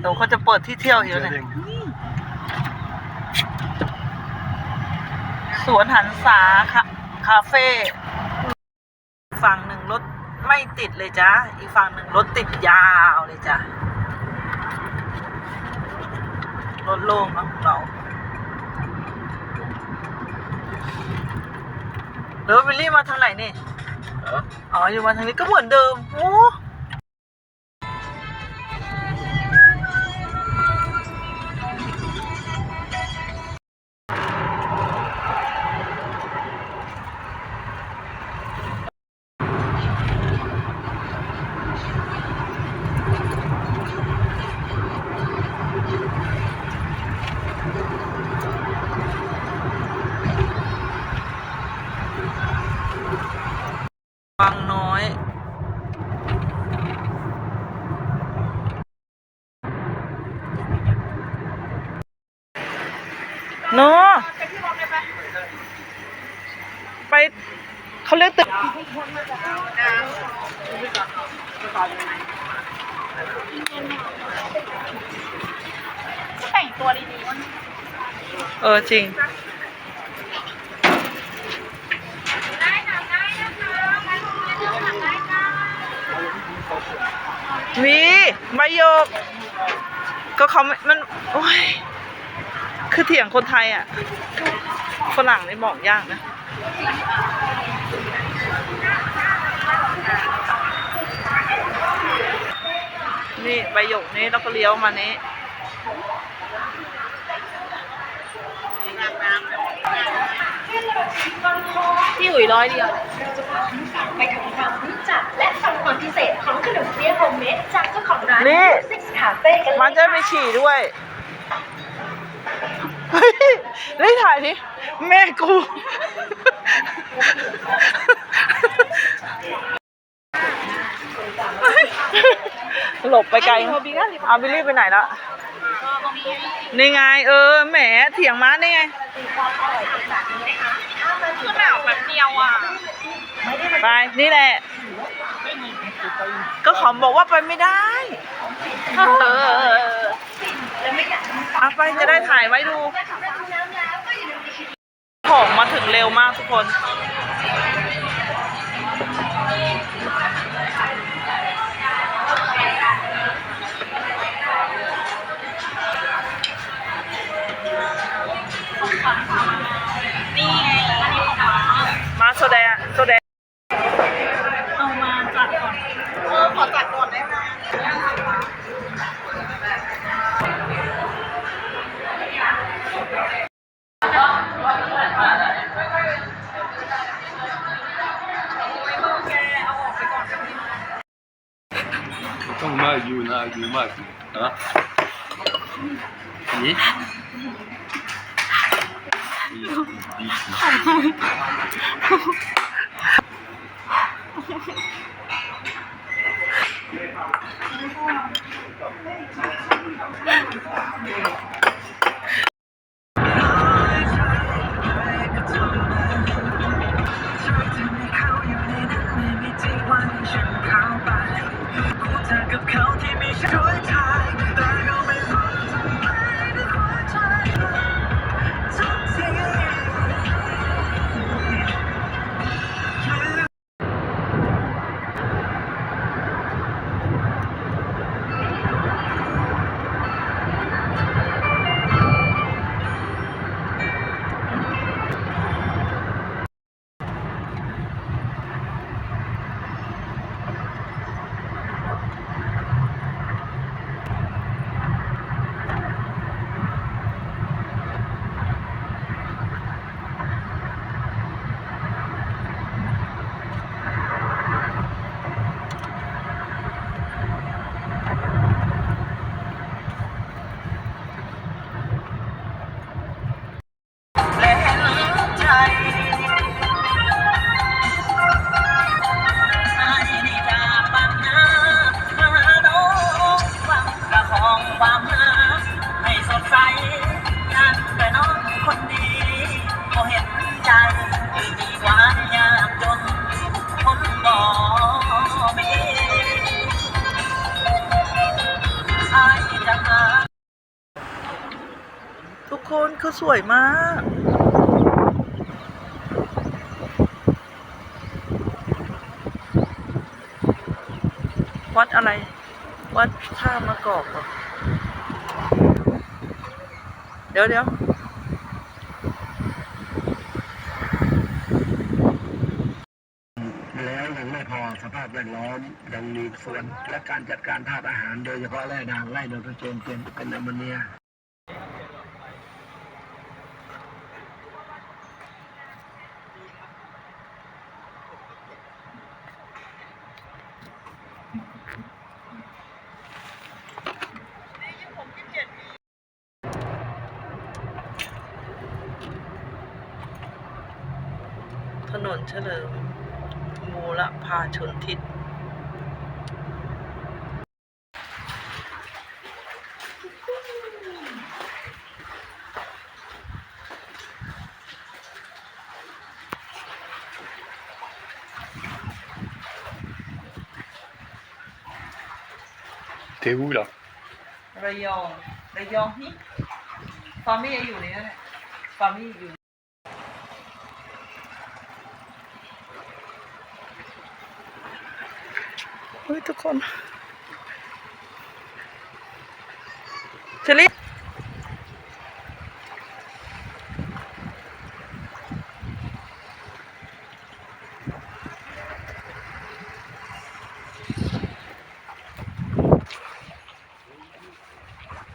เดี๋ยวเขาจะเปิดที่เที่ยวอยู่เนี่ยสวนหันษาคาคาเฟ่ฝั่งหนึ่งรถไม่ติดเลยจ้าอีกฝั่งหนึ่งรถติดยาวเลยจ้ารถโล่งเนอะของเราเดี๋ยววิลลี่มาทางไหนนี่ อ๋อ อยู่มาทางนี้ก็เหมือนเดิม โอ้ ได้ค่ะมีใบโยก ก็เขาไม่มัน โอ้ย คือเถียงคนไทยอะ ฝรั่งนี่บอกยากนะ นี่ใบหยกนี้แล้วก็เลี้ยวมานี้ พี่อุ๋ยร้อยเดียวไปทำความรู้จักและฟังความพิเศษของขนมเปี๊ยะโฮมเมดจากเจ้าของร้านนี่ ซิกคาเฟ่กันเลยมันจะไปฉี่ด้วยเฮ้ยได้ถ่ายดิแม่กู หลบไปไกลเอาบิลลี่ไปไหนละ นี่ไง เออแหมเถียงม้านี่ไงคือหนาวแบบเดียวอะ ไป นี่แหละ ก็เขาบอกว่าไปไม่ได้เออเอาไปจะได้ถ่ายไว้ดู ของมาถึงเร็วมากทุกคนนี่ มาอยู่นะ สวยมาก วัดอะไร วัดท่ามะกอกเหรอเดี๋ยวเดี๋ยวแล้วยังไม่พอสภาพแวดล้อมยังมีส่วนและการจัดการธาตุอาหารโดยเฉพาะแร่ด่างไร่ไนโตรเจนเป็นเป็นแอมโมเนีย เฉลิม มูลพาชนทิศ T'es où là ระยอง ระยองนี่ฟาร์มี่อยู่ในนั้นแหละฟาร์มี่อยู่ เฮ้ย ทุกคนเชลิ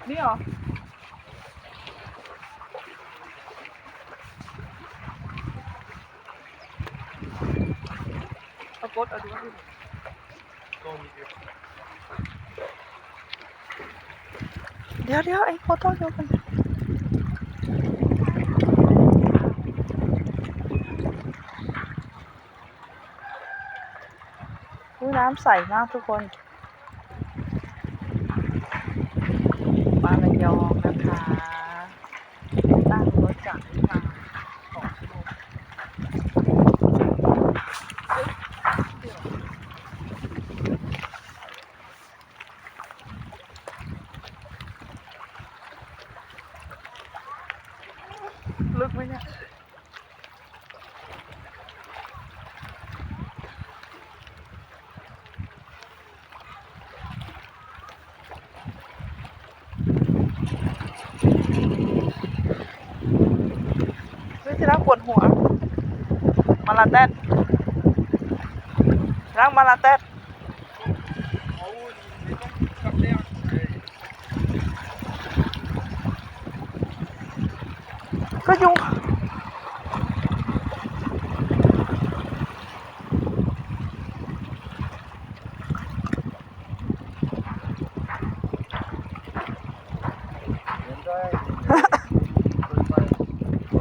นี่เหรอ เอากดเอาดูดูเดี๋ยวเดี๋ยว ไอ้โคโต้เดียวกันน้ำใสมากทุกคน มาระยองนะคะตั้งรถจากที่มาสองชั่วโมง ลึกไหมเนี่ย เฮ้ยที่รักปวดหัว มาลา เต้นรักมาลาเต้นก็ยุง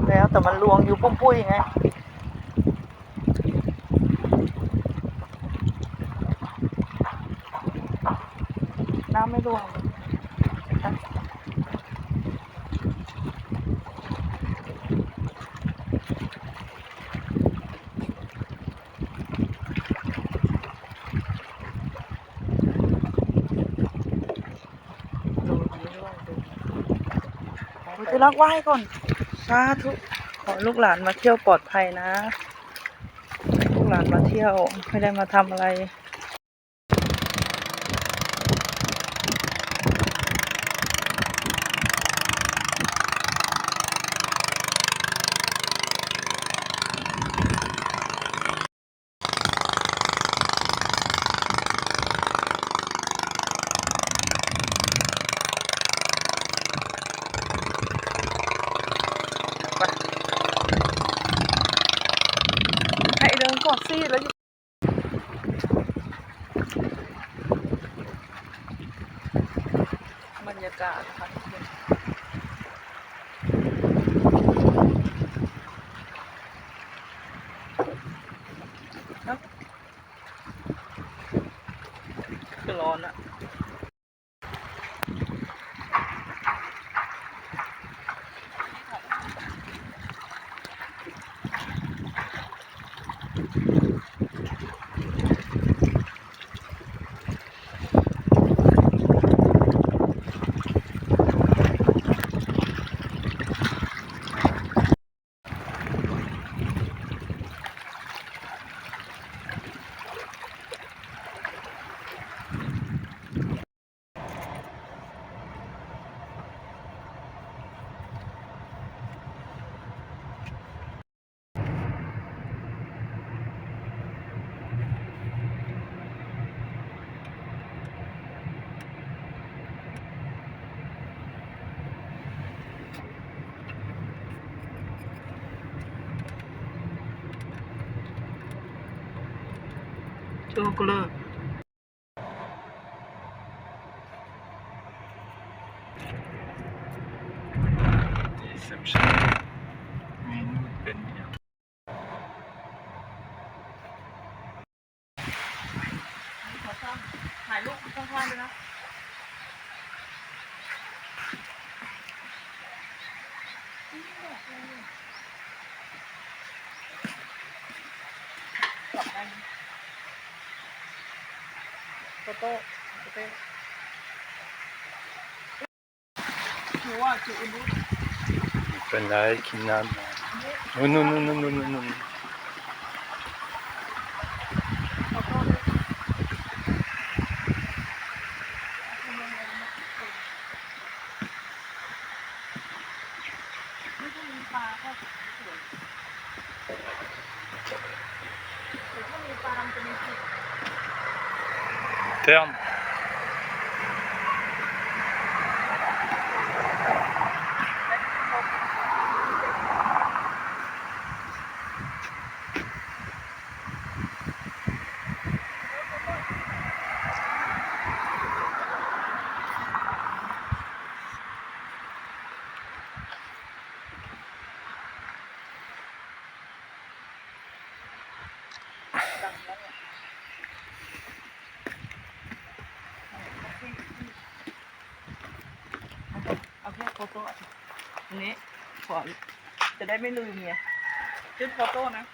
แล้วแต่มันลวงอยู่ปุ้มปุ้ยไง น้ำไม่ลวงนะดูนี้ด้วยดูโอ้ยจะรั กไหว้ก่อนสาธุขอลูกหลานมาเที่ยวปลอดภัยนะ ลูกหลานมาเที่ยวไม่ได้มาทำอะไร ให้เดินก่อนสิแล้วอยู่บรรยากาศนะคะทุกคนครับคือร้อนอะ ดูกูเลย ถ่ายรูปข้างๆด้วยนะ โฟโต้โฟโต้หนูว่าจุดอุนุเป็นไรกินน้ำนู่นนู่นนู่นนู่นนู่นนู่น ไม่ต้องมีปลาก็สวยแต่ถ้ามีปลามันจะมีกลิ่น Terne. เอาแค่ โฟโต้อันนี้ขอจะได้ไม่ลืมไงชื่อโฟโต้นะ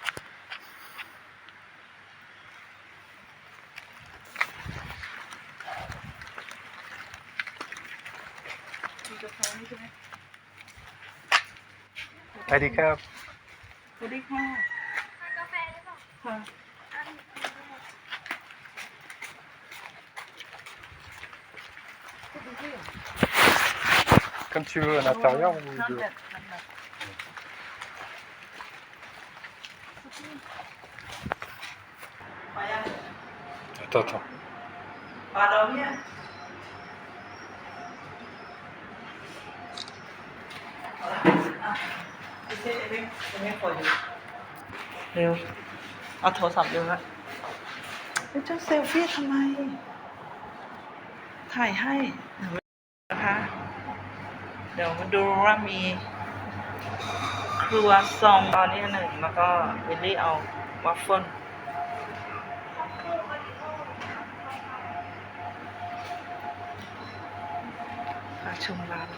มีกาแฟนี่ใช่ไหมสวัสดีครับ สวัสดีค่ะกาแฟหรือเปล่าค่ะ veux, à l'intérieur ou Not dehors bad, not bad. ไปยัง Attends, attends. ปลาดองเนี่ยเอาละอ่ะพี่เจ๊เอ็งเอ็งขออยู่เร็ว เอาโทรศัพท์เร็วละเฮ้ยเจ้าเซลฟี่ทำไม ถ่ายให้นะคะ เดี๋ยวมาดูว่ามี ครัวซองตอนนี้หนึ่งแล้วก็วิลลี่เอาวัฟเฟิลพาชมร้าน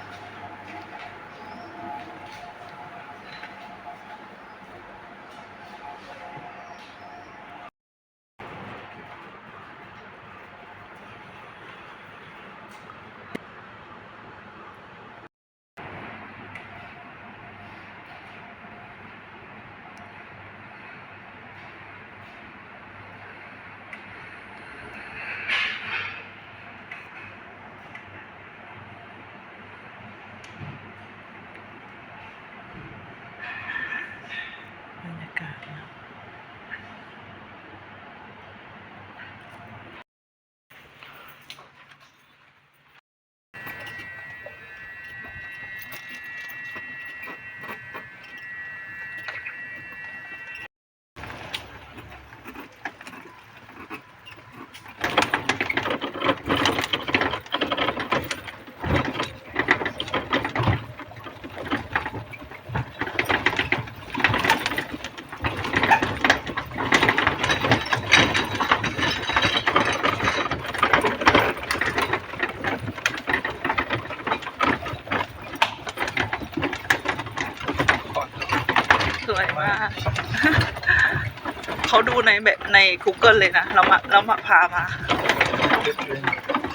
ในแบบใน Google เลยนะเรามาเรามาพามา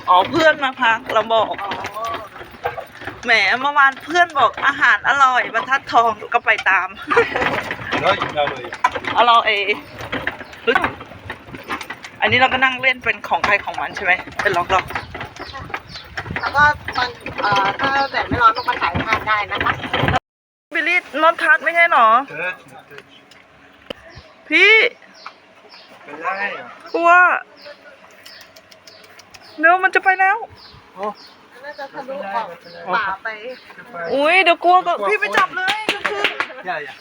อ๋อเพื่อนมาพักเราบอก แหมเมื่อวานเพื่อนบอกอาหารอร่อยบรรทัดทองก็ไปตาม Là, il y en a, oui. อร่อยรู้จักอันนี้เราก็นั่งเล่นเป็นของใครของมันใช่ไหมเป็นล็อกล็อกแล้วก็ตอนเอ่อถ้าแดดไม่ร้อนลงมาถ่ายทานได้นะคะบิลลี่นอนทัดไม่ใช่หรอพี่เป็น ไรอะกลัวเดี๋ยวมันจะไปแล้วน่าจะทะลุออกป่าไป อุ้ยเดี๋ยวกลัวก็พี่ไปจับเลยก็คืออย่าอย่า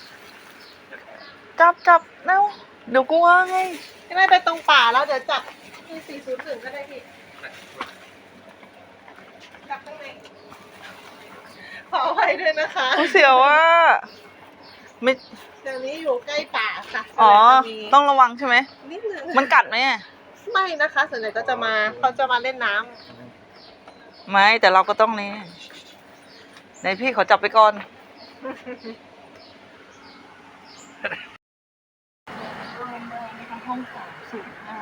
จับจับแล้วเดี๋ยวกลัวไงพี่นายไปตรงป่าแล้วเดี๋ยวจับที่สี่ศูนย์หนึ่งก็ได้พี่จับตรงไหนขออภัยด้วยนะคะเสียวว่าไม่ เดี๋ยวนี้อยู่ใกล้ป่าค่ะอ๋อส่วนใหญ่จะมีต้องระวังใช่ไหม นิดนึงมันกัดไหมอะไม่นะคะส่วนใหญ่ก็จะมาเขาจะมาเล่นน้ำไม่ แต่เราก็ต้องนี่ไหนพี่ขอจับไปก่อน ห้องสามศูนย์ห้า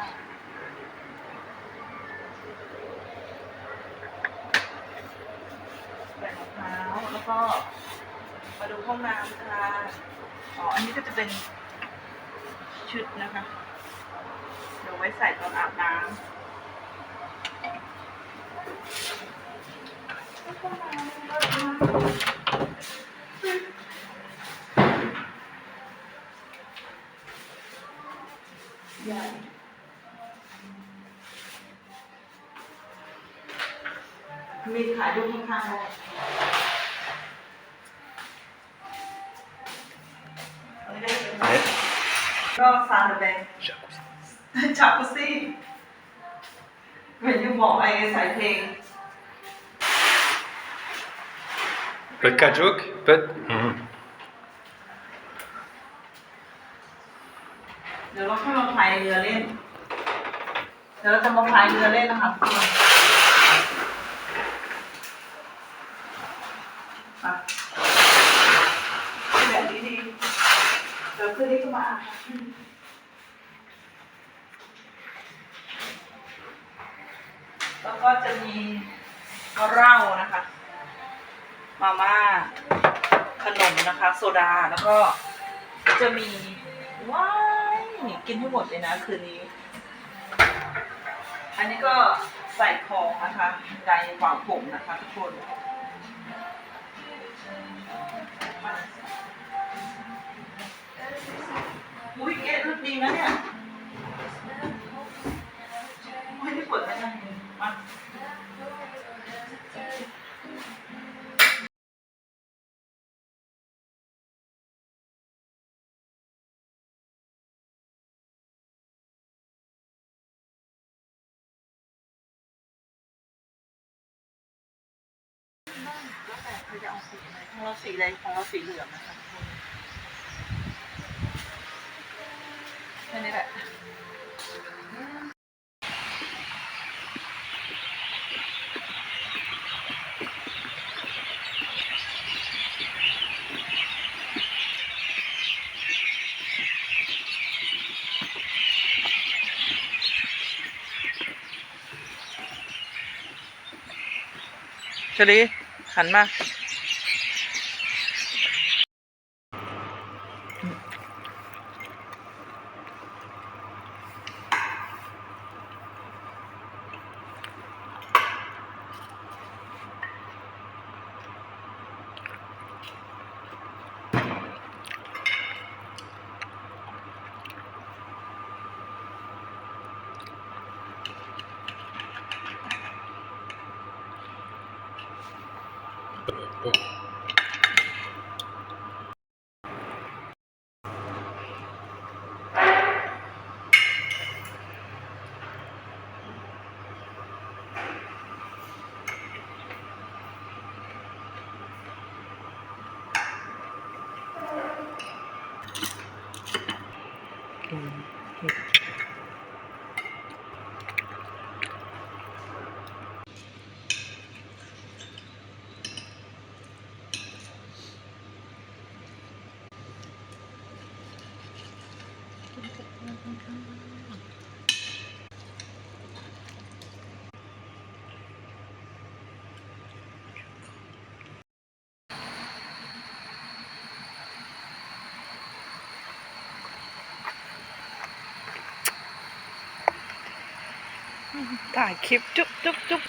แบ่งมะพร้าวแล้วก็มาดูห้องน้ำค่ะ อ๋อ อันนี้ก็จะเป็นชุดนะคะ เดี๋ยวไว้ใส่ตอนอาบน้ำ ก็ซานแดง jacuzzi. จากกุซี่เหมือนยูบอกไอ้สายเพลง Peu de kajok, peu de... Mhm. เดี๋ยวเราค่อยมาพายเรือเล่น เดี๋ยวเราจะมาพายเรือเล่นนะคะทุกคนไปแบบนี้ดีเดี๋ยวคืนนี้ก็มาอาบน้ำแล้ว ก็จะมีเหล้านะคะ มาม่า ขนมนะคะ โซดา แล้วก็จะมีว้ายกินให้หมดเลยนะคืนนี้ อันนี้ก็ใส่ของนะคะไดร์ฝังผมนะคะทุกคนอุ้ยเอ๊ะรูปดีนะเนี่ย เราจะเอาสีอะไหนของเราสีอะไรของเราสีเหลืองนะคะแค่นี้แหละเชลี หันมา ถ่ายคลิปจุ๊บจุ๊บจุ๊บ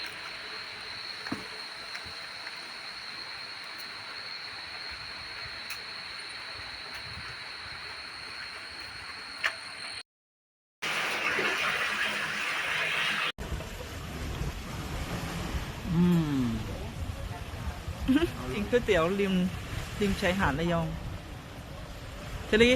อืมกินก๋วยเตี๋ยวริมริมชายหาดระยองเจลี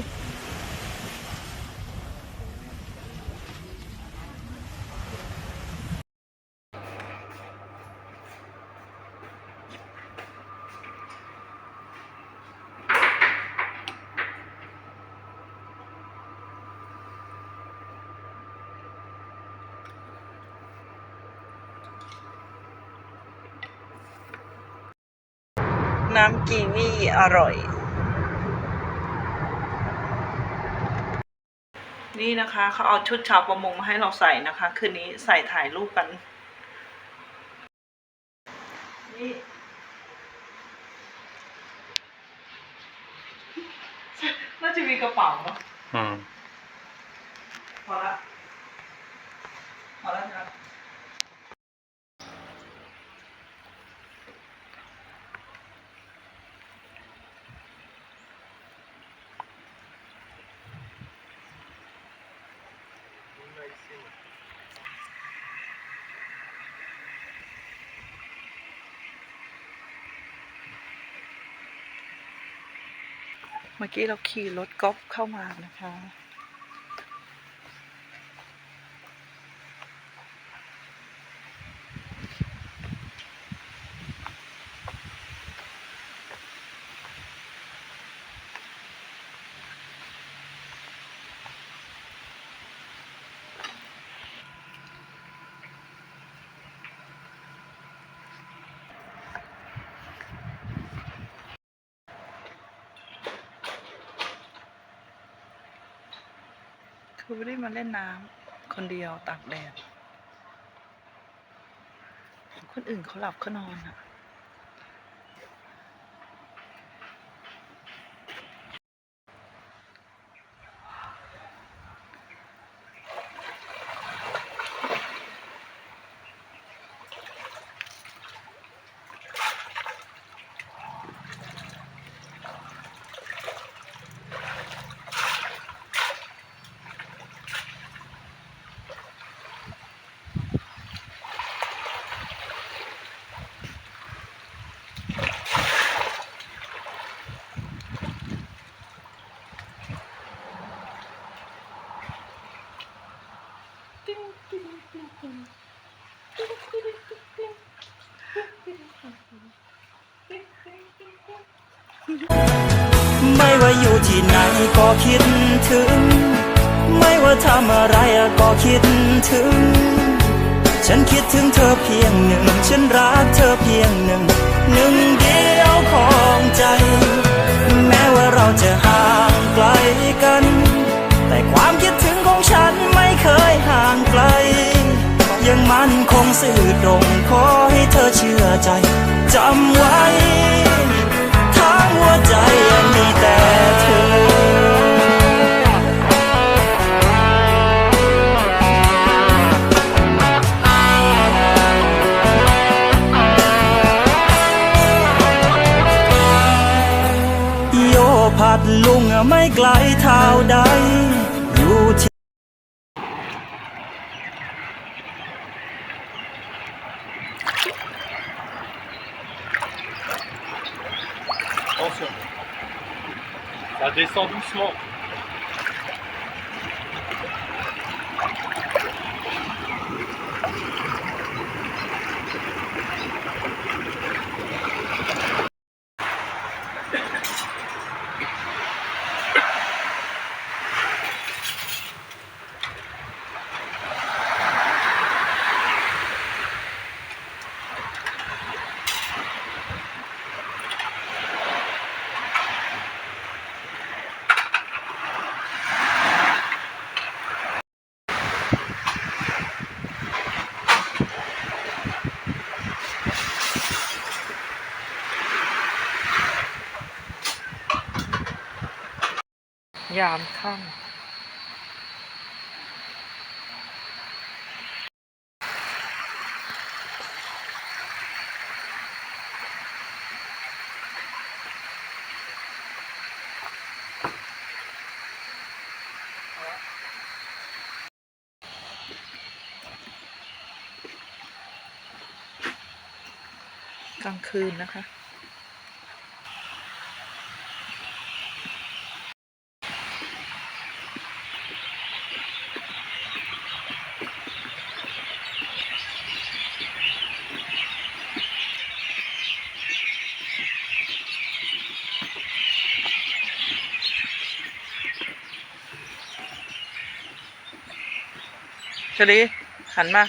น้ำกีวีอ ร่อย นี่นะคะเขาเอาชุดชาวประมงมาให้เราใส่นะคะ คืนนี้ใส่ถ่ายรูปกัน นี่น่าจะมีกระเป๋าเนอะ Hmm. พอละพอแล้วครับ เมื่อกี้เราขี่รถกอล์ฟเข้ามานะคะ คือไม่ได้มาเล่นน้ำคนเดียวตากแดดคนอื่นเขาหลับเขานอนอะ ไม่ว่าอยู่ที่ไหนก็คิดถึง ไม่ว่าทำอะไรก็คิดถึง ฉันคิดถึงเธอเพียงหนึ่ง ฉันรักเธอเพียงหนึ่ง หนึ่งเดียวของใจ แม้ว่าเราจะหาื่อตรงขอให้เธอเชื่อใจจำไว้ทั้งหัวใจมีแต่เธอโยพัดลุงไม่ไกลเท่าใด descend doucement. ยามค่ำกลางคืนนะคะ ชลีหันมา